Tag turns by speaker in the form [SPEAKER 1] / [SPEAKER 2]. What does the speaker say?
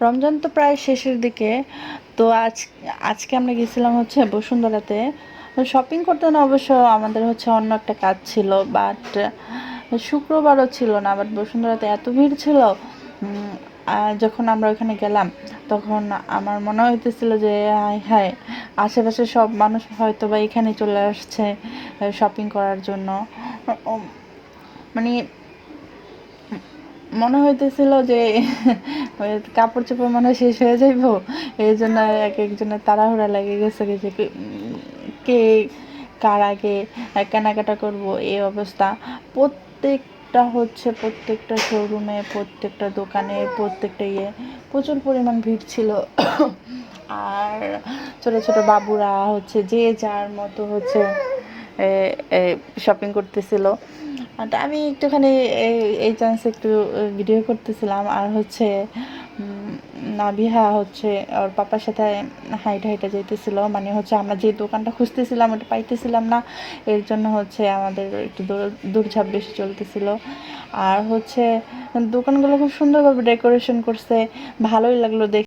[SPEAKER 1] রমজান তো প্রায় শেষের দিকে। তো আজ, আজকে আমরা গেছিলাম হচ্ছে বসুন্ধরাতে। শপিং করতে না অবশ্য আমাদের হচ্ছে অন্য একটা কাজ ছিল বাট শুক্রবারও ছিল না বাট বসুন্ধরাতে এত ভিড় ছিল যখন আমরা ওখানে গেলাম, তখন আমার মনে হইতেছিল যে, হায় হায়, আশেপাশে সব মানুষ হয়তো বা এখানে চলে আসছে শপিং করার জন্য। মানে মনে হইতেছিল যে কাপড় চোপড় মনে শেষ হয়ে যাইব। এই জন্য এক একজনের তাড়াহুড়া লেগে গেছে যে কে- কার আগে কেনাকাটা করব, এই অবস্থা। প্রত্যেকটা হচ্ছে, প্রত্যেকটা শোরুমে প্রত্যেকটা দোকানে, প্রত্যেকটা ইয়ে প্রচুর পরিমাণ ভিড় ছিল। আর ছোট ছোট বাবুরা হচ্ছে, যে যার মতো হচ্ছে শপিং করতেছিল। আর আমি একটুখানি এই- চান্সে একটু ভিডিও করতেছিলাম। আর হচ্ছে নাবিহা হচ্ছে, ওর পাপার সাথে হাইট হাইটে যাইতেছিল। মানে হচ্ছে আমরা যে দোকানটা খুঁজতেছিলাম, ওটা পাইতেছিলাম না। এর জন্য হচ্ছে আমাদের একটু দৌড়ঝাঁপ বেশি চলতেছিল। আর হচ্ছে, দোকানগুলো খুব সুন্দরভাবে ডেকোরেশন করছে। ভালোই লাগল দেখে।